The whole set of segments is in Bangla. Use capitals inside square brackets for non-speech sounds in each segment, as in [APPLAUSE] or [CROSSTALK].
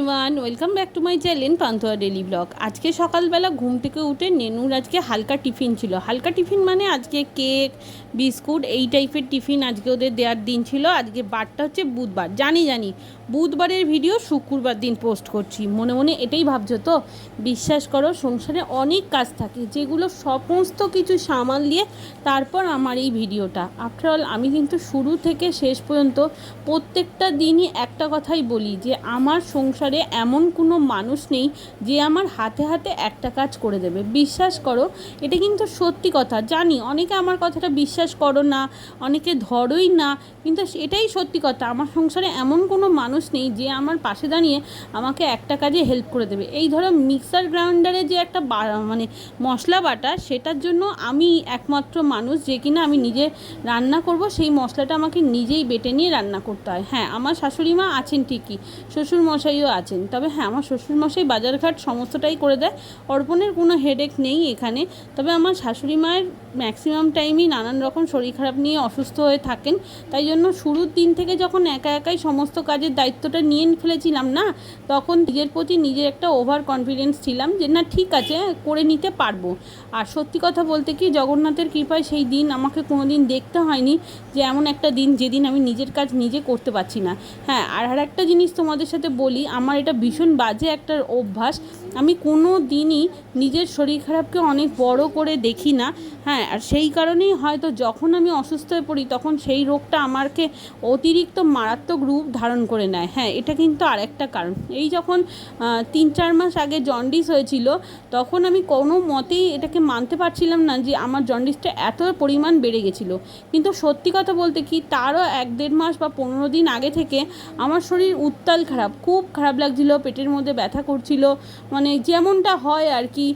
Everyone welcome back to my channel pantua daily vlog আজকে সকালবেলা ঘুম থেকে উঠে নেনুর আজকে হালকা টিফিন ছিল। হালকা টিফিন মানে আজকে কেক বিস্কুট, এই টাইপের টিফিন আজকে ওদের দেওয়ার দিন ছিল। আজকে বারটা হচ্ছে বুধবার। জানি জানি। বুধবারের ভিডিও শুক্রবার দিন পোস্ট করছি। মনে মনে এটাই ভাবছ তো? বিশ্বাস করো, সংসারে অনেক কাজ থাকে, যেগুলো সমস্ত কিছু সামাল দিয়ে তারপর আমার এই ভিডিওটা আফটার অল আমি কিন্তু শুরু থেকে শেষ পর্যন্ত প্রত্যেকটা দিনই একটা কথাই বলি যে, আমার সংসারে এমন কোনো মানুষ নেই যে আমার হাতে হাতে একটা কাজ করে দেবে। বিশ্বাস করো, এটা কিন্তু সত্যি কথা। জানি, অনেকে আমার কথাটা বিশ্বাস করো না, অনেকে ধরোই না, কিন্তু এটাই সত্যি কথা। আমার সংসারে এমন কোনো মানুষ নেই যে আমার পাশে দাঁড়িয়ে আমাকে একটা কাজে হেল্প করে দেবে। এই ধরো মিক্সার গ্রাইন্ডারে যে একটা মানে মশলা বাটা, সেটার জন্য আমি একমাত্র মানুষ যে কিনা আমি নিজে রান্না করব, সেই মশলাটা আমাকে নিজেই বেটে নিয়ে রান্না করতে হয়। হ্যাঁ আমার শাশুড়ি মা আছেন ঠিকই, শ্বশুর মশাইও আছেন, তবে হ্যাঁ আমার শ্বশুর মশাই বাজারঘাট সমস্তটাই করে দেয়, অর্পণের কোনো হেডেক নেই এখানে, তবে আমার শাশুড়ি মায়ের ম্যাক্সিমাম টাইমই নানান রকম শরীর খারাপ নিয়ে অসুস্থ হয়ে থাকেন, তাই জন্য শুরুর দিন থেকে যখন একা একাই সমস্ত কাজের দায়িত্বটা নিয়ে ফেলেছিলাম না, তখন নিজের প্রতি নিজের একটা ওভার কনফিডেন্স ছিলাম যে না, ঠিক আছে, করে নিতে পারব। আর সত্যি কথা বলতে কি, জগন্নাথের কৃপায় সেই দিন আমাকে কোনো দিন দেখতে হয়নি যে এমন একটা দিন যেদিন আমি নিজের কাজ নিজে করতে পারছি না। হ্যাঁ আর আর একটা জিনিস তোমাদের সাথে বলি, আমার এটা ভীষণ বাজে একটা অভ্যাস আমি কোনো দিনই নিজের শরীর খারাপকে অনেক বড় করে দেখি না। হ্যাঁ আর সেই কারণেই হয়তো যখন আমি অসুস্থ হয়ে পড়ি, তখন সেই রোগটা আমাকে অতিরিক্ত মারাত্মক রূপ ধারণ করে নেয়। হ্যাঁ এটা কিন্তু আরেকটা কারণ। এই যখন তিন চার মাস আগে জন্ডিস হয়েছিল, তখন আমি কোনো মতেই এটাকে মানতে পারছিলাম না যে আমার জন্ডিসটা এত পরিমাণ বেড়ে গেছিল। কিন্তু সত্যি কথা বলতে কি, তারও এক দেড় মাস বা পনেরো দিন আগে থেকে আমার শরীর উত্তাল খারাপ, খুব খারাপ লাগছিল, পেটের মধ্যে ব্যথা করছিল মানে যেমনটা হয় আর কি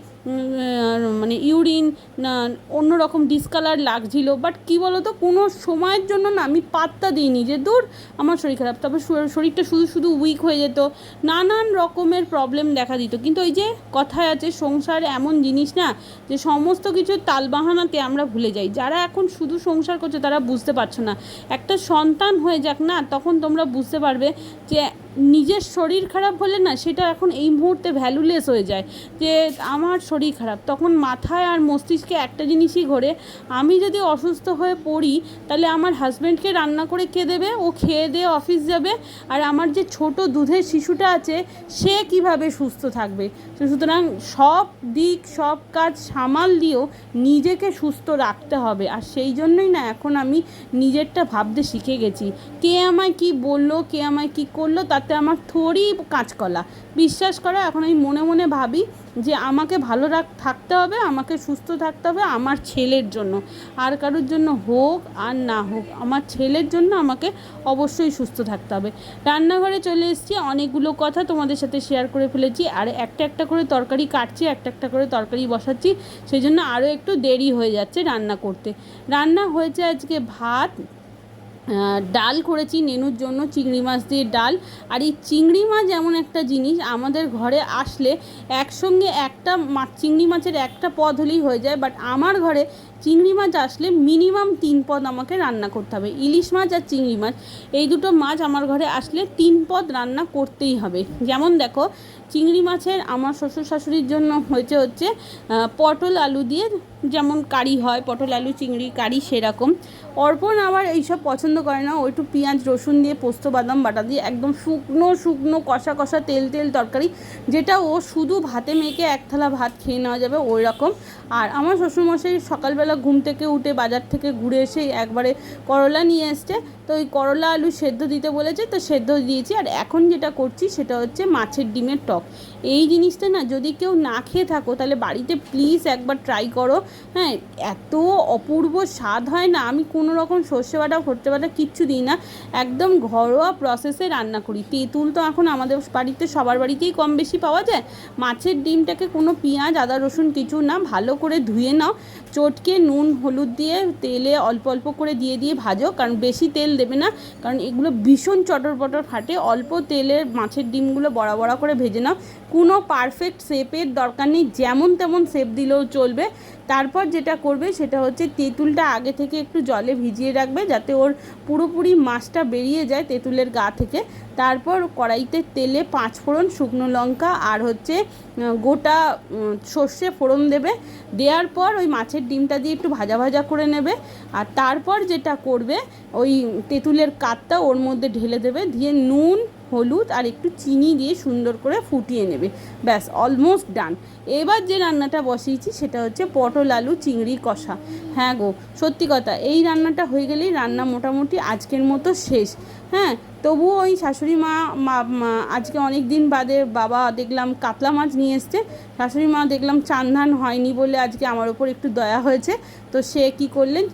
মানে ইউরিন, না অন্যরকম ডিসকালার লাগছিল বাট কী বলো তো কোনো সময়ের জন্য না আমি পাত্তা দিইনি যে দূর আমার শরীর খারাপ। তারপর শরীরটা শুধু শুধু উইক হয়ে যেত, নানান রকমের প্রবলেম দেখা দিত। কিন্তু ওই যে কথায় আছে, সংসার এমন জিনিস না, যে সমস্ত কিছুর তালবাহানাতে আমরা ভুলে যাই। যারা এখন শুধু সংসার করছে, তারা বুঝতে পারছ না। একটা সন্তান হয়ে যাক না, তখন তোমরা বুঝতে পারবে যে, নিজের শরীর খারাপ হলে না, সেটা এখন এই মুহূর্তে ভ্যালুলেস হয়ে যায়। যে, আমার শরীর খারাপ। তখন মাথায় আর মস্তিষ্কে একটা জিনিসই ঘোরে, আমি যদি অসুস্থ হয়ে পড়ি, তাহলে আমার হাজব্যান্ডকে রান্না করে কে দেবে? ও খেয়ে দিয়ে অফিস যাবে। আর আমার যে ছোট দুধের শিশুটা আছে, সে কীভাবে সুস্থ থাকবে? তো সুতরাং সব দিক, সব কাজ সামাল দিয়েও নিজেকে সুস্থ রাখতে হবে। আর সেই জন্যই না এখন আমি নিজেরটা ভাবতে শিখে গেছি। কে আমায় কি বলল, কে আমায় কি করল, তাতে আমার থোড়ই কাঁচকলা। বিশ্বাস করো, এখন আমি মনে মনে ভাবি যে আমাকে ভালো রাখ, থাকতে হবে, আমাকে সুস্থ থাকতে হবে আমার ছেলের জন্য। আর কারোর জন্য হোক আর না হোক, আমার ছেলের জন্য আমাকে অবশ্যই সুস্থ থাকতে হবে। রান্নাঘরে চলে এসেছি, অনেকগুলো কথা তোমাদের সাথে শেয়ার করে ফেলেছি। আর একটা একটা করে তরকারি কাটছি, একটা একটা করে তরকারি বসাচ্ছি, সেই জন্য আরও একটু দেরি হয়ে যাচ্ছে রান্না করতে। রান্না হয়েছে আজকে ভাত ডাল করেছি নেনুর জন্য, চিংড়ি মাছ দিয়ে ডাল। আর এই চিংড়ি মাছ এমন একটা জিনিস, আমাদের ঘরে আসলে একসঙ্গে একটা মাছ চিংড়ি মাছের একটা পদ হলেই হয়ে যায় বাট আমার ঘরে চিংড়ি মাছ আসলে মিনিমাম তিন পদ আমাকে রান্না করতে হবে। ইলিশ মাছ আর চিংড়ি মাছ, এই দুটো মাছ আমার ঘরে আসলে তিন পদ রান্না করতেই হবে। যেমন দেখো, চিংড়ি মাছের আমার শ্বশুর শাশুড়ির জন্য হয়েছে হচ্ছে পটল, আলু দিয়ে যেমন কারি হয়, পটল, আলু, চিংড়ি, কারি সেরকম। অর্পণ আবার এইসব পছন্দ করে না, ও একটু পেঁয়াজ, রসুন দিয়ে পোস্ত, বাদাম, বাটা দিয়ে একদম শুকনো শুকনো, কষা কষা, তেল তেল তরকারি, যেটা ও শুধু ভাতে মেখে এক থালা ভাত খেয়ে নেওয়া যাবে ওই রকম আর আমার শ্বশুরমশাই সকালবেলা ঘুম থেকে উঠে বাজার থেকে ঘুরে এসে একবারে করলা নিয়ে এসছে। তো ওই করলা, আলু সেদ্ধ দিতে বলেছে, তো সেদ্ধ দিয়েছি। আর এখন যেটা করছি, সেটা হচ্ছে মাছের ডিমের টক। এই জিনিসটা না, যদি কেউ না খেয়ে থাকো, তাহলে বাড়িতে প্লিজ একবার ট্রাই করো। হ্যাঁ এত অপূর্ব স্বাদ হয় না, আমি কোনো রকম সর্ষে বাটা ফোটে বাটা কিচ্ছু দিই না। একদম ঘরোয়া প্রসেসে রান্না করি। তেঁতুল তো এখন আমাদের বাড়িতে সবার বাড়িতেই কম বেশি পাওয়া যায়। মাছের ডিমটাকে কোনো পেঁয়াজ, আদা, রসুন কিছু না, ভালো করে ধুয়ে নাও। চটকে নুন, হলুদ দিয়ে তেলে অল্প অল্প করে দিয়ে দিয়ে ভাজো, কারণ বেশি তেল দেবে না। কারণ এগুলো ভীষণ চটর পটর ফাটে। অল্প তেলে মাছের ডিমগুলো বড়া বড়া করে ভেজে নাও। কোনো পারফেক্ট শেপের দরকার নেই, যেমন তেমন শেপ দিলেও চলবে। তারপর যেটা করবে সেটা হচ্ছে তেঁতুলটা আগে থেকে একটু জলে ভিজিয়ে রাখবে, যাতে ওর পুরোপুরি মাছটা বেরিয়ে যায় তেঁতুলের গা থেকে। তারপর কড়াইতে তেলে পাঁচ ফোড়ন শুকনো লঙ্কা আর হচ্ছে গোটা সর্ষে ফোড়ন দেবে। দেওয়ার পর ওই মাছের ডিমটা দিয়ে একটু ভাজা ভাজা করে নেবে। আর তারপর যেটা করবে, ওই তেঁতুলের কাতটা ওর মধ্যে ঢেলে দেবে। দিয়ে নুন হলুদ আর একটু চিনি দিয়ে সুন্দর করে ফুটিয়ে নেবে। ব্যাস অলমোস্ট ডান এবার যে রান্নাটা বসিয়েছি সেটা হচ্ছে পটল, আলু, চিংড়ি, কষা। হ্যাঁ গো, সত্যি কথা, এই রান্নাটা হয়ে গেলেই রান্না মোটামুটি আজকের মতো শেষ। হ্যাঁ তবুও ওই শাশুড়ি মা আজকে অনেক দিন বাদে বাবা দেখলাম কাতলা মাছ নিয়ে এসছে। শাশুড়ি মা দেখলাম চান ধান হয়নি বলে আজকে আমার ওপর একটু দয়া হয়েছে। তো সে কি করলেন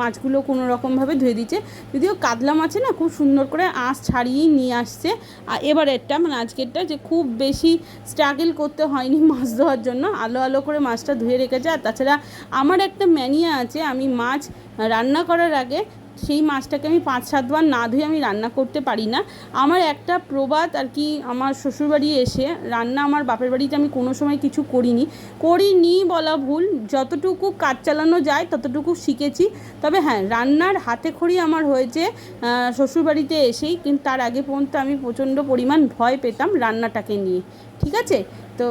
মাছগুলো কোনো রকমভাবে ধুয়ে দিচ্ছে। যদিও কাতলা মাছে না খুব সুন্দর করে আঁশ ছাড়িয়েই নিয়ে আসছে। আর এবারেরটা মানে আজকেরটা যে খুব বেশি স্ট্রাগল করতে হয়নি মাছ ধোয়ার জন্য, আলো আলো করে মাছটা ধুয়ে রেখেছে। আর তাছাড়া আমার একটা ম্যানিয়া আছে, আমি মাছ রান্না করার আগে সেই মাছটাকে আমি পাঁচ সাতবার না ধুয়ে আমি রান্না করতে পারি না। আমার একটা প্রবাদ আর কি, আমার শ্বশুরবাড়ি এসে রান্না আমার বাপের বাড়িতে আমি কোনো সময় কিছু করিনি। করিনি বলা ভুল, যতটুকু কাজ চালানো যায় ততটুকু শিখেছি। তবে হ্যাঁ রান্নার হাতে খড়ি আমার হয়েছে শ্বশুরবাড়িতে এসেই, কিন্তু তার আগে পর্যন্ত আমি প্রচণ্ড পরিমাণ ভয় পেতাম রান্নাটাকে নিয়ে। ঠিক আছে? তো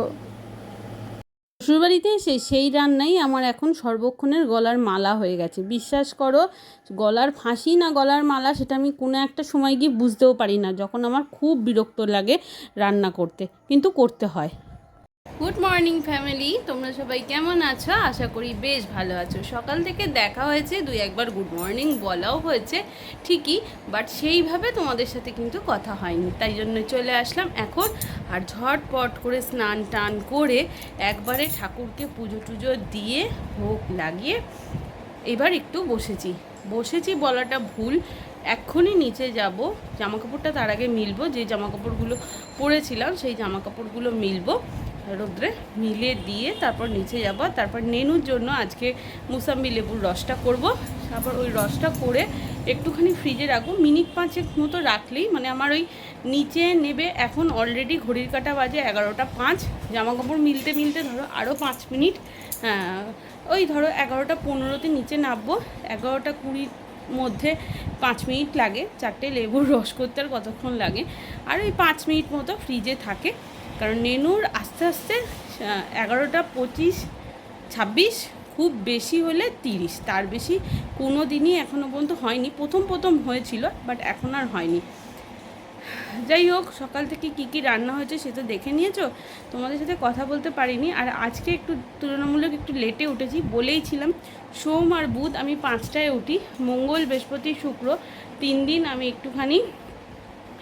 শ্বশুরবাড়িতে এসে সেই রান্নাই আমার এখন সর্বক্ষণের গলার মালা হয়ে গেছে। বিশ্বাস করো, গলার ফাঁসি না গলার মালা সেটা আমি কোনো একটা সময় গিয়ে বুঝতেও পারি না, যখন আমার খুব বিরক্ত লাগে রান্না করতে। কিন্তু করতে হয়। গুড মর্নিং ফ্যামিলি তোমরা সবাই কেমন আছো? আশা করি বেশ ভালো আছো। সকাল থেকে দেখা হয়েছে, দুই একবার গুড মর্নিং বলাও হয়েছে, ঠিকই বাট সেইভাবে তোমাদের সাথে কিন্তু কথা হয়নি। তাই জন্য চলে আসলাম এখন আর ঝটপট করে স্নান টান করে একবারে ঠাকুরকে পুজো টুজো দিয়ে ভোগ লাগিয়ে এবার একটু বসেছি। বসেছি বলাটা ভুল। এক্ষুনি নিচে যাব। জামা কাপড়টা তার আগে মিলবো। যে জামা কাপড়গুলো পরেছিলাম, সেই জামা কাপড়গুলো মিলবো। রোদ্রে মিলে দিয়ে তারপর নিচে যাব। তারপর নেনুর জন্য আজকে মুসাম্বি লেবুর রসটা করব। তারপর ওই রসটা করে একটুখানি ফ্রিজে রাখব। মিনিট পাঁচেক মতো রাখলেই মানে আমার ওই নিচে নেবে এখন অলরেডি ঘড়ির কাটা বাজে এগারোটা পাঁচ। জামা কাপড় মিলতে মিলতে ধরো আরও পাঁচ মিনিট হ্যাঁ, ওই ধরো এগারোটা পনেরোতে নিচে নামবো। এগারোটা কুড়ির মধ্যে পাঁচ মিনিট লাগে। চারটে লেবুর রস করতে আর কতক্ষণ লাগে? আর ওই পাঁচ মিনিট মতো ফ্রিজে থাকে। কারণ নেনুর আস্তে আস্তে এগারোটা পঁচিশ, ছাব্বিশ, খুব বেশি হলে তিরিশ। তার বেশি কোনো দিনই এখনও পর্যন্ত হয়নি। প্রথম প্রথম হয়েছিল বাট এখন আর হয়নি। যাই হোক, সকাল থেকে কি কি রান্না হয়েছে সে তো দেখে নিয়েছো? তোমাদের সাথে কথা বলতে পারিনি। আর আজকে একটু তুলনামূলক একটু লেটে উঠেছি, বলেই ছিলাম, সোম আর বুধ আমি পাঁচটায় উঠি। মঙ্গল, বৃহস্পতি, শুক্র, তিন দিন আমি একটুখানি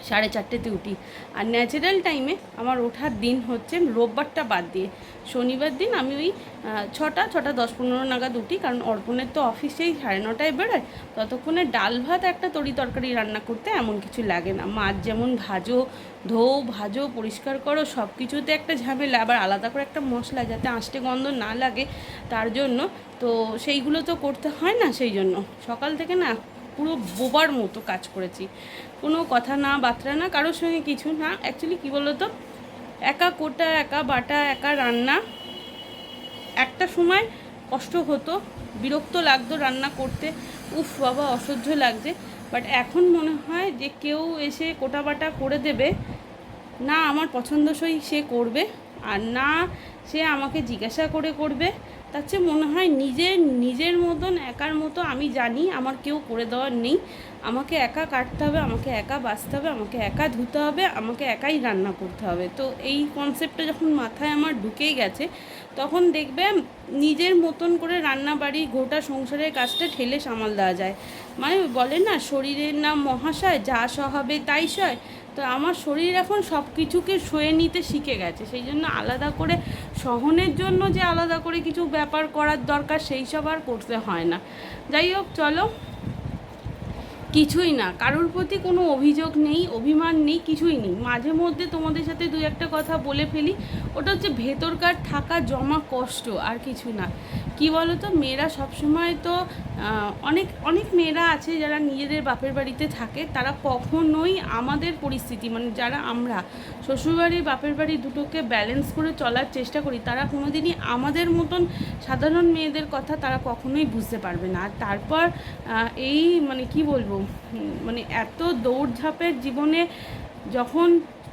সাড়ে চারটেতে উঠি। আর ন্যাচারাল টাইমে আমার ওঠার দিন হচ্ছে রোববারটা বাদ দিয়ে। শনিবার দিন আমি ওই ছটা ছটা দশ পনেরো নাগাদ উঠি, কারণ অর্পণের তো অফিসেই সাড়ে নটায় বেরোয়। ততক্ষণে ডাল ভাত একটা তরি তরকারি রান্না করতে এমন কিছু লাগে না। মাছ যেমন ভাজো, ধোও, ভাজো, পরিষ্কার করো সব কিছুতে একটা ঝামেলা, আবার আলাদা করে একটা মশলা যাতে আঁশটে গন্ধ না লাগে, তার জন্য। তো সেইগুলো তো করতে হয় না সেই জন্য। সকাল থেকে না পুরো বোবার মতো কাজ করেছি। কোনো কথা না বার্তা না, কারোর সঙ্গে কিছু না। অ্যাকচুয়ালি কী বলো তো একা কোটা, একা বাটা, একা রান্না। একটা সময় কষ্ট হতো, বিরক্ত লাগতো রান্না করতে। উফ, বাবা, অসহ্য লাগছে। বাট এখন মনে হয় যে কেউ এসে কোটা বাটা করে দেবে। না, আমার পছন্দসই সে করবে। আর না, সে আমাকে জিজ্ঞাসা করে করবে। তার চেয়ে মনে হয় নিজের নিজের মতন, একার মতো আমি জানি, আমার কেউ করে দেওয়ার নেই। আমাকে একা কাটতে হবে, আমাকে একা বাঁচতে হবে, আমাকে একা ধুতে হবে, আমাকে একাই রান্না করতে হবে। তো এই কনসেপ্টটা যখন মাথায় আমার ঢুকেই গেছে, তখন দেখবে নিজের মতন করে রান্না বাড়ি গোটা সংসারের কাজটা ঠেলে সামাল দেওয়া যায়। মানে বলে না, শরীরের নাম মহাশয়, যা সহাবে তাই সয়। তো আমার শরীর এখন সব কিছুকে সয়ে নিতে শিখে গেছে। সেই জন্য আলাদা করে সহনের জন্য যে আলাদা করে কিছু ব্যাপার করার দরকার, সেই সব আর করতে হয় না। যাই হোক, চলো। কিছুই না। কারোর প্রতি কোনো অভিযোগ নেই, অভিমান নেই, কিছুই নেই। মাঝে মধ্যে তোমাদের সাথে দু একটা কথা বলে ফেলি। ওটা হচ্ছে ভেতরকার থাকা জমা কষ্ট, আর কিছু না। কি বলো তো মেয়েরা সবসময় তো অনেক অনেক মেয়েরা আছে যারা নিজেদের বাপের বাড়িতে থাকে। তারা কখনোই আমাদের পরিস্থিতি মানে যারা আমরা শ্বশুরবাড়ি বাপের বাড়ি দুটোকে ব্যালেন্স করে চলার চেষ্টা করি। তারা কোনোদিনই আমাদের মতন সাধারণ মেয়েদের কথা তারা কখনোই বুঝতে পারবে না। আর তারপর এই মানে কি বলব মানে এত দৌড়ঝাঁপের জীবনে যখন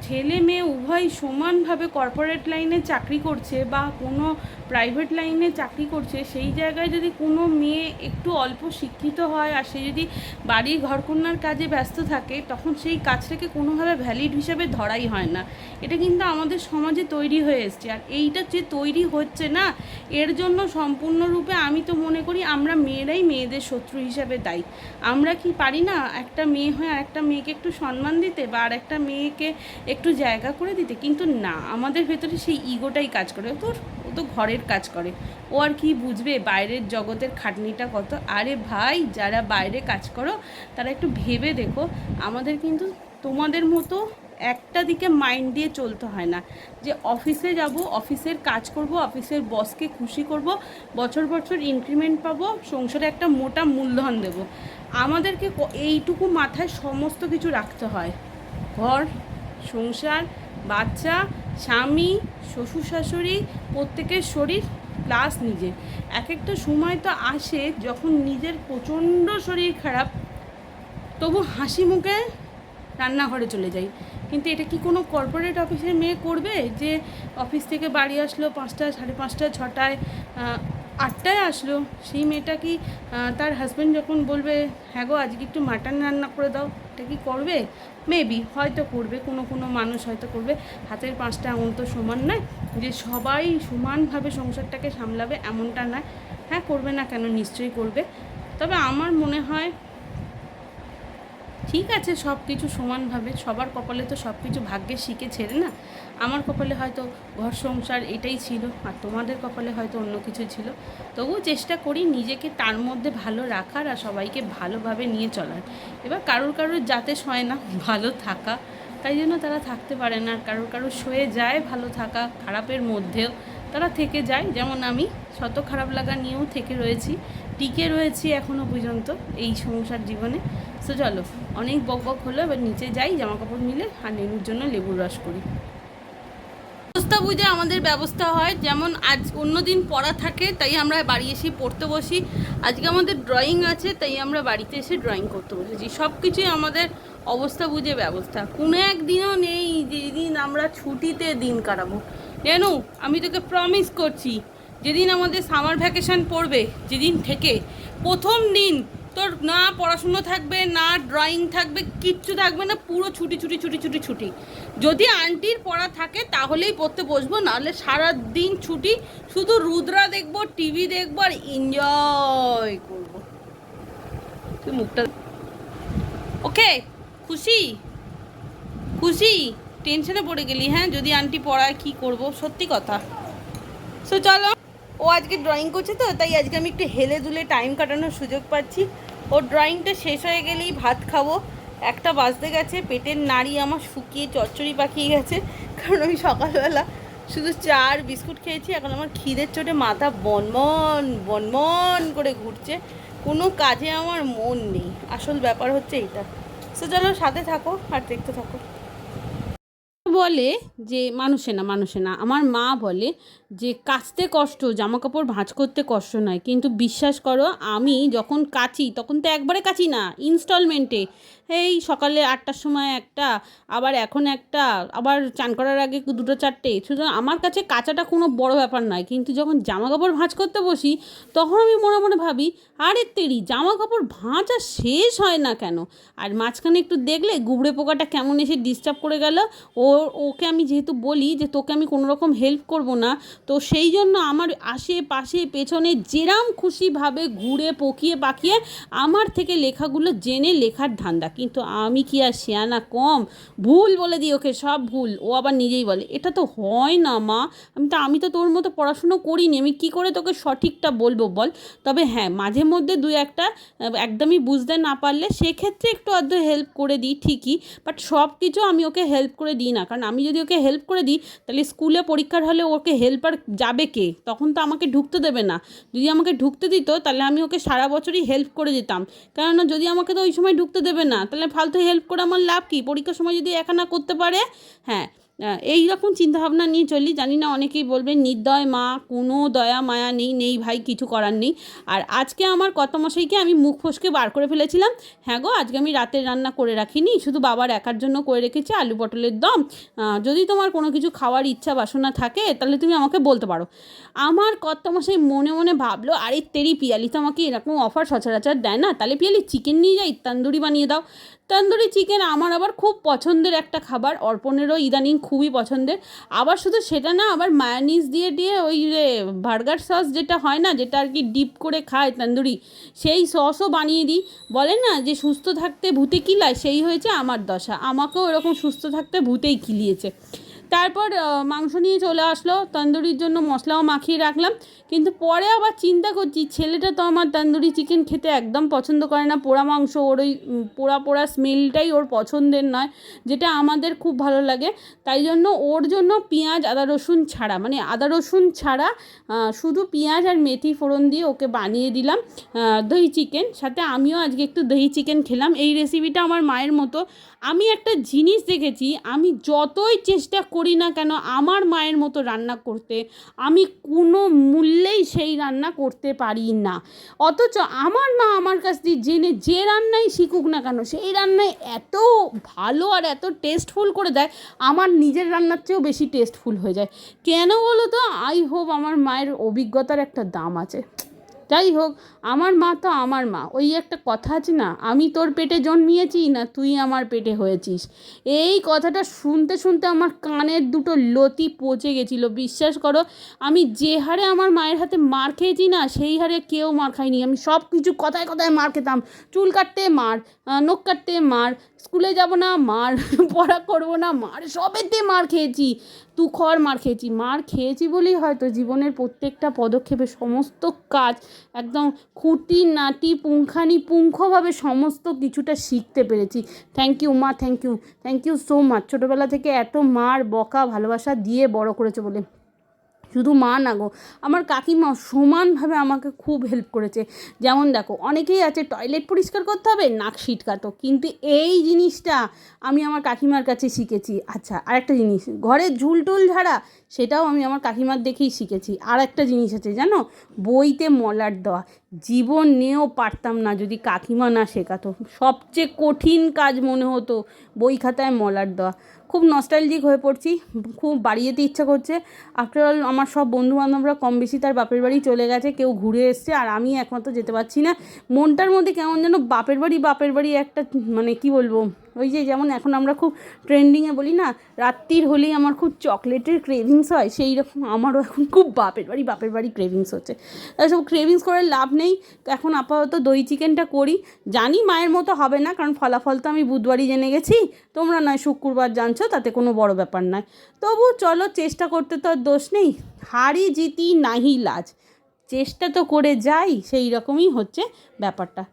ছেলে মেয়ে উভয় সমানভাবে কর্পোরেট লাইনে চাকরি করছে বা কোনো প্রাইভেট লাইনে চাকরি করছে, সেই জায়গায় যদি কোনো মেয়ে একটু অল্প শিক্ষিত হয় আর সে যদি বাড়ির ঘরকন্যার কাজে ব্যস্ত থাকে, তখন সেই কাজটাকে কোনোভাবে ভ্যালিড হিসাবে ধরাই হয় না। এটা কিন্তু আমাদের সমাজে তৈরি হয়ে এসছে। আর এইটা যে তৈরি হচ্ছে না, এর জন্য সম্পূর্ণরূপে আমি তো মনে করি আমরা মেয়েরাই মেয়েদের শত্রু হিসাবে দায়ী। আমরা কি পারি না একটা মেয়ে হয়ে আর একটা মেয়েকে একটু সম্মান দিতে বা আর একটা মেয়েকে একটু জায়গা করে দিতে। কিন্তু না, আমাদের ভেতরে সেই ইগোটাই কাজ করে। ও তো ও তো ঘরের কাজ করে। ও আর কি বুঝবে বাইরের জগতের খাটনিটা কত? আরে ভাই, যারা বাইরে কাজ করো, তারা একটু ভেবে দেখো। আমাদের কিন্তু তোমাদের মতো একটা দিকে মাইন্ড দিয়ে চলতে হয় না। যে অফিসে যাব অফিসের কাজ করব অফিসের বসকে খুশি করব, বছর বছর ইনক্রিমেন্ট পাবো, সংসারে একটা মোটা মূলধন দেব। আমাদেরকে এইটুকু মাথায় সমস্ত কিছু রাখতে হয়। ঘর সংসার, বাচ্চা, স্বামী, শ্বশুর শাশুড়ি, প্রত্যেকের শরীর প্লাস নিজের। এক একটা সময় তো আসে যখন নিজের প্রচণ্ড শরীর খারাপ, তবু হাসি মুখে রান্নাঘরে চলে যাই। কিন্তু এটা কি কোনো কর্পোরেট অফিসের মেয়ে করবে যে অফিস থেকে বাড়ি আসলো পাঁচটা, সাড়ে পাঁচটা, ছটায় আটটায় আসলো? সেই মেয়েটা কি তার হাজব্যান্ড যখন বলবে হ্যাঁ গো, আজকে একটু মাটন রান্না করে দাও। এটা কি করবে? মেবি হয়তো করবে, কোনো কোনো মানুষ হয়তো করবে। হাতের পাঁচটা আঙুল তো সমান নয়। যে সবাই সমানভাবে সংসারটাকে সামলাবে এমনটা নয়। হ্যাঁ করবে না কেন? নিশ্চয়ই করবে। তবে আমার মনে হয় ঠিক আছে সব কিছু সমানভাবে, সবার কপালে তো সব কিছু ভাগ্যে শিখে ছেড়ে না? আমার কপালে হয়তো ঘর সংসার এটাই ছিল, আর তোমাদের কপালে হয়তো অন্য কিছু ছিল। তবুও চেষ্টা করি নিজেকে তার মধ্যে ভালো রাখার আর সবাইকে ভালোভাবে নিয়ে চলার। এবার কারোর কারোর যাতে সয় না, ভালো থাকা। তাই জন্য তারা থাকতে পারে না। কারোর কারোর সয়ে যায় ভালো থাকা, খারাপের মধ্যেও। তারা থেকে যায়। যেমন আমি, শত খারাপ লাগা নিয়েও থেকে রয়েছি। টিকে রয়েছি এখনও পর্যন্ত এই সংসার জীবনে। সো চলো, অনেক বক বক হলো, এবার নিচে যাই জামা কাপড় মিলে আর নেনুর জন্য লেবুর রস করি। ব্যবস্থা বুঝে আমাদের ব্যবস্থা হয়, যেমন আজ অন্য দিন পড়া থাকে, তাই আমরা বাড়ি এসে পড়তে বসি। আজকে আমাদের ড্রয়িং আছে, তাই আমরা বাড়িতে এসে ড্রয়িং করতে বসেছি। সব কিছুই আমাদের অবস্থা বুঝে ব্যবস্থা। কোনো একদিনও নেই যেদিন আমরা ছুটিতে দিন কাটাবো। নেনু, আমি তোকে প্রমিস করছি, যেদিন আমাদের সামার ভ্যাকেশন পড়বে, যেদিন থেকে, প্রথম দিন তোর না পড়াশুনো থাকবে, না ড্রয়িং থাকবে, কিচ্ছু থাকবে না, পুরো ছুটি ছুটি ছুটি ছুটি ছুটি। যদি আন্টির পড়া থাকে, তাহলেই পড়তে বসবো, নাহলে সারা দিন ছুটি শুধু রুদ্রা দেখব টিভি দেখব আর এনজয় করব। তুই মুখটা ওকে খুশি? খুশি? টেনশনে পড়ে গেলি হ্যাঁ? যদি আন্টি পড়ায় কি করব? সত্যি কথা। সো চলো। ও আজকে ড্রয়িং করছে তো, তাই আজকে আমি একটু হেলে দুলে টাইম কাটানোর সুযোগ পাচ্ছি। ওর ড্রয়িংটা শেষ হয়ে গেলেই ভাত খাব। একটা বাজতে গেছে, পেটের নাড়ি আমার শুকিয়ে চচ্চড়ি পাকিয়ে গেছে। কারণ আমি সকালবেলা শুধু চা আর বিস্কুট খেয়েছি, এখন আমার খিদের চোটে মাথা বনমন বনমন করে ঘুরছে। কোনো কাজে আমার মন নেই। আসল ব্যাপার হচ্ছে এইটা। সো চলো, সাথে থাকো আর দেখতে থাকো। বলে যে, মানুষে না মানুষে না, আমার মা বলে যে, কাচতে কষ্ট জামা কাপড় ভাঁজ করতে কষ্ট নয়। কিন্তু বিশ্বাস করো, আমি যখন কাচি, তখন তো একবারে কাচি না ইনস্টলমেন্টে এই সকালে আটটার সময় একটা, আবার এখন একটা, আবার চান করার আগে দুটো চারটে। সুতরাং আমার কাছে কাচাটা কোনো বড় ব্যাপার নয়, কিন্তু যখন জামা কাপড় ভাঁজ করতে বসি, তখন আমি মনে মনে ভাবি, আরে তেরি জামা কাপড় ভাঁজা শেষ হয় না কেন? আর মাঝখানে একটু দেখলে গুবড়ে পোকাটা কেমন এসে ডিস্টার্ব করে গেল। ও, ওকে আমি যেহেতু বলি যে, তোকে আমি কোনো রকম হেল্প করব না। তো সেই জন্য আমার আশেপাশে পেছনে যেরাম খুশিভাবে ঘুরে পকিয়ে পাকিয়ে আমার থেকে লেখাগুলো জেনে লেখার ধান্দা। কিন্তু আমি কি আর শেয়ানা কম। ভুল বলে দিই ওকে, সব ভুল। ও আবার নিজেই বলে, এটা তো হয় না মা। আমি তো আমি তো তোর মতো পড়াশুনো করিনি। আমি কী করে তোকে সঠিকটা বলব বল? তবে হ্যাঁ মাঝে মধ্যে দু একটা একদমই বুঝতে না পারলে সেক্ষেত্রে একটু আধটু হেল্প করে দিই, ঠিকই। বাট সব কিছু আমি ওকে হেল্প করে দিই না। কারণ আমি যদি ওকে হেল্প করে দিই, তাহলে স্কুলে পরীক্ষার হলে ওকে হেল্পার যাবে কে? তখন তো আমাকে ঢুকতে দেবে না। যদি আমাকে ঢুকতে দিত, তাহলে আমি ওকে সারা বছরই হেল্প করে দিতাম। কেননা যদি আমাকে তো ওই সময় ঢুকতে দেবে না তাহলে ফালতু হেল্প করে আমার লাভ কী? পরীক্ষার সময় যদি একা না করতে পারে হ্যাঁ। এই রকম চিন্তাভাবনা নিয়ে চলি জানি না, অনেকেই বলবেন নির্দয় মা, কোনো দয়া, মায়া নেই নেই ভাই, কিছু করার নেই। আর আজকে আমার কত মশাইকে আমি মুখ ফসকে বার করে ফেলেছিলাম। হ্যাঁ গো, আজকে আমি রাতের রান্না করে রাখিনি, শুধু বাবার একার জন্য করে রেখেছি আলু পটলের দম। যদি তোমার কোনো কিছু খাওয়ার ইচ্ছা, বাসনা থাকে, তাহলে তুমি আমাকে বলতে পারো। আমার কত মশাই মনে মনে ভাবলো, আরে তেরি পিয়ালি তো আমাকে এরকম অফার সচরাচর দেয় না। তাহলে পিয়ালি চিকেন নিয়ে যাই তন্দুরি বানিয়ে দাও। তন্দুরি চিকেন আমার আবার খুব পছন্দের একটা খাবার। অর্পণেরও ইদানিং খুবই পছন্দের। আবার শুধু সেটা না, আবার মায়ানিজ দিয়ে দিয়ে ওই যে বার্গার সস যেটা হয় না, যেটা আর কি ডিপ করে খায় তন্দুরি, সেই সসও বানিয়ে দিই। বলে না যে সুস্থ থাকতে ভূতে কিলায় সেই হয়েছে আমার দশা। আমাকেও এরকম সুস্থ থাকতে ভূতেই কিলিয়েছে তারপর মাংস নিয়ে চলে আসলো। তন্দুরির জন্য মশলাও মাখিয়ে রাখলাম। কিন্তু পরে আবার চিন্তা করছি, ছেলেটা তো আমার তন্দুরি চিকেন খেতে একদম পছন্দ করে না। পোড়া মাংস ওর ওই পোড়া পোড়া স্মেলটাই ওর পছন্দের নয়, যেটা আমাদের খুব ভালো লাগে। তাই জন্য ওর জন্য পেঁয়াজ, আদা, রসুন ছাড়া মানে আদা, রসুন ছাড়া শুধু পেঁয়াজ আর মেথি ফোড়ন দিয়ে ওকে বানিয়ে দিলাম দই চিকেন সাথে আমিও আজকে একটু দহি চিকেন খেলাম। এই রেসিপিটা আমার মায়ের মতো আমি একটা জিনিস দেখেছি, আমি যতই চেষ্টা করি না কেন আমার মায়ের মতো রান্না করতে, আমি কোনো মূল্যেই সেই রান্না করতে পারি না। অথচ আমার মা আমার কাছ দিয়ে জেনে যে রান্নাই শিখুক না কেন, সেই রান্নায় এত ভালো আর এত টেস্টফুল করে দেয়, আমার নিজের রান্নার চেয়েও বেশি টেস্টফুল হয়ে যায়। কেন বলো তো? আই হোপ আমার মায়ের অভিজ্ঞতার একটা দাম আছে। যাই হোক, আমার মা তো আমার মা। ওই একটা কথা আছে না, আমি তোর পেটে জন্মিয়েছি না তুই আমার পেটে হয়েছিস? এই কথাটা শুনতে শুনতে আমার কানের দুটো লতি পচে গেছিল। বিশ্বাস করো, আমি যে হারে আমার মায়ের হাতে মার খেয়েছি না, সেই হারে কেউ মার খাইনি আমি সব কিছু কথায় কথায় মার খেতাম। চুল কাটতে মার নখ কাটতে মার, স্কুলে যাব না, মার, [LAUGHS] পড়া করব না, মার, সবেতে মার খেয়েছি। তুখর মার খেয়েছি। মার খেয়েছি বলেই হয়তো জীবনের প্রত্যেকটা পদক্ষেপে সমস্ত কাজ একদম খুঁটি, নাটি, পুঙ্খানি, পুঙ্খভাবে সমস্ত কিছুটা শিখতে পেরেছি। থ্যাংক ইউ মা thank you thank you so much ছোটোবেলা থেকে এত মার বকা ভালোবাসা দিয়ে বড় করেছে বলে। শুধু মা না গো, আমার কাকিমা সমানভাবে আমাকে খুব হেল্প করেছে। যেমন দেখো, অনেকেই আছে টয়লেট পরিষ্কার করতে হবে, নাক সিটকাতো কিন্তু এই জিনিসটা আমি আমার কাকিমার কাছে শিখেছি। আচ্ছা আরেকটা জিনিস, ঘরে ঝুল টুল ঝাড়া, সেটাও আমি আমার কাকিমার দেখেই শিখেছি। আর একটা জিনিস আছে জানো, বইতে মলার দেওয়া, জীবন নিয়েও পারতাম না যদি কাকিমা না শেখাতো। সবচেয়ে কঠিন কাজ মনে হতো বই খাতায় মলার দেওয়া। খুব নস্টাইলজিক হয়ে পড়ছি, খুব বাড়ি যেতে ইচ্ছা করছে। আফটার অল আমার সব বন্ধু বান্ধবরা কম বেশি তার বাপের বাড়ি চলে গেছে, কেউ ঘুরে এসছে, আর আমি একমাত্র যেতে পারছি না। মনটার মধ্যে কেমন যেন বাপের বাড়ি বাপের বাড়ি একটা মানে কি বলব ওই যে যেমন এখন আমরা খুব ট্রেন্ডিংয়ে বলি না, রাত্রির হলেই আমার খুব চকলেটের ক্রেভিংস হয়, সেই রকম আমারও এখন খুব বাপের বাড়ি বাপের বাড়ি ক্রেভিংস হচ্ছে। সব ক্রেভিংস করে লাভ নেই, এখন আপাতত দই চিকেনটা করি। জানি মায়ের মতো হবে না, কারণ ফলাফল তো আমি বুধবারই জেনে গেছি, তোমরা নয় শুক্রবার জানছো, তাতে কোনো বড় ব্যাপার নয়। তবু চলো চেষ্টা করতে তো আর দোষ নেই, হারি জিতি নাহি লাজ। চেষ্টা তো করে যাই, সেই রকমই হচ্ছে ব্যাপারটা।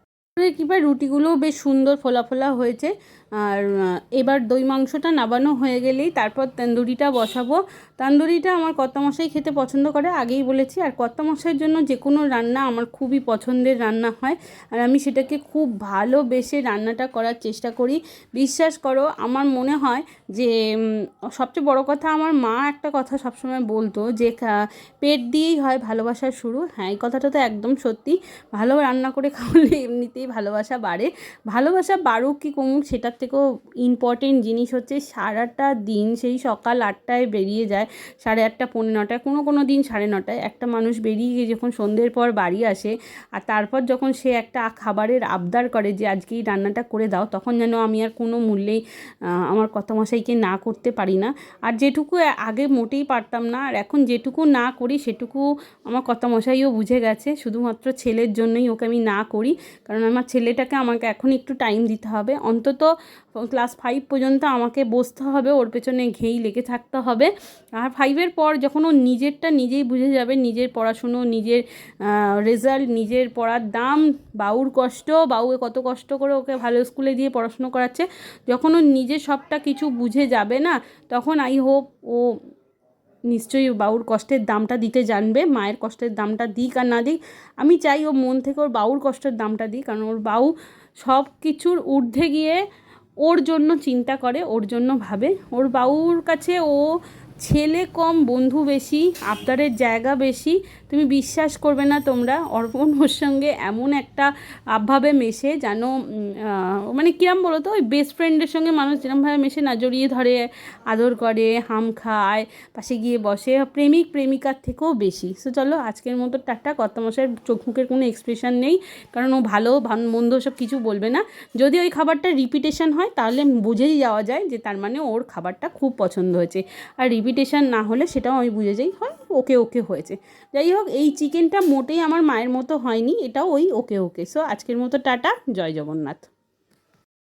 কীভাবে রুটিগুলোও বেশ সুন্দর ফোলা ফোলা হয়েছে। আর এবার দই মাংসটা নাবানো হয়ে গেলেই তারপর তন্দুরিটা বসাবো। তন্দুরিটা আমার কর্তামশাই খেতে পছন্দ করে, আগেই বলেছি। আর কর্তামশাইয়ের জন্য যে কোনো রান্না আমার খুবই পছন্দের রান্না হয়। আর আমি সেটাকে খুব ভালোবেসে রান্নাটা করার চেষ্টা করি। বিশ্বাস করো, আমার মনে হয় যে সবচেয়ে বড় কথা, আমার মা একটা কথা সবসময় বলতো যে পেট দিয়েই হয় ভালোবাসার শুরু। হ্যাঁ এই কথাটা তো একদম সত্যি। ভালো রান্না করে খাওয়ালে এমনিতেই ভালোবাসা বাড়ে। ভালোবাসা বাড়ুক কি কমুক, সেটা থেকেও ইম্পর্টেন্ট জিনিস হচ্ছে সারাটা দিন সেই সকাল আটটায় বেরিয়ে যায়, সাড়ে আটটা, পৌনে নটায় কোনো কোনো দিন সাড়ে নটায় একটা মানুষ বেরিয়ে গিয়ে যখন সন্ধ্যের পর বাড়ি আসে আর তারপর যখন সে একটা খাবারের আবদার করে যে আজকে এই রান্নাটা করে দাও, তখন যেন আমি আর কোনো মূল্যেই আমার কর্তামশাইকে না করতে পারি না। আর যেটুকু আগে মোটেই পারতাম না আর এখন যেটুকু না করি সেটুকু আমার কর্তামশাইও বুঝে গেছে। শুধুমাত্র ছেলের জন্যই ওকে আমি না করি, কারণ আমার ছেলেটাকে আমাকে এখন একটু টাইম দিতে হবে। অন্তত ক্লাস ফাইভ পর্যন্ত আমাকে বসতে হবে, ওর পেছনে ঘেই লেগে থাকতে হবে। আর ফাইভের পর যখন ও নিজেরটা নিজেই বুঝে যাবে, নিজের পড়াশুনো, নিজের রেজাল্ট নিজের পড়ার দাম, বাউর কষ্ট বাউকে কত কষ্ট করে ওকে ভালো স্কুলে দিয়ে পড়াশুনো করাচ্ছে, যখন ও নিজে সবটা কিছু বুঝে যাবে না, তখন আই হোপ ও নিশ্চয়ই বাউর কষ্টের দামটা দিতে জানবে, মায়ের কষ্টের দামটা দিক আর না দিক। আমি চাই ও মন থেকে ওর বাউর কষ্টের দামটা দিক, কারণ ওর বাউ সব কিছুর ঊর্ধ্বে গিয়ে ওর জন্য চিন্তা করে ওর জন্য ভাবে। ওর বাউর কাছে ও ছেলে কম, বন্ধু বেশি, আবদারের জায়গা বেশি। তুমি বিশ্বাস করবে না তোমরা, অর্পণ ওর সঙ্গে এমন একটা আবভাবে মেশে যেন মানে কিরম বলো তো, ওই বেস্ট ফ্রেন্ডের সঙ্গে মানুষ যেরমভাবে মেশে না, জড়িয়ে ধরে, আদর করে, হাম খায়, পাশে গিয়ে বসে, প্রেমিক, প্রেমিকার থেকেও বেশি। সো চলো আজকের মতো টাটা। কর্তামশাইয়ের চোখ মুখের কোনো এক্সপ্রেশন নেই, কারণ ও ভালো মন্দ সব কিছু বলবে না। যদি ওই খাবারটা রিপিটেশন হয়, তাহলে বুঝেই যাওয়া যায় যে তার মানে ওর খাবারটা খুব পছন্দ হয়েছে। আর রিপিটেশন না হলে সেটাও আমি বুঝে যাই, হয় ওকে ওকে হয়েছে। যাই হোক, এই চিকেনটা মোটেই আমার মায়ের মতো হয়নি, এটাও ওই ওকে ওকে। সো আজকের মতো টাটা, জয় জগন্নাথ।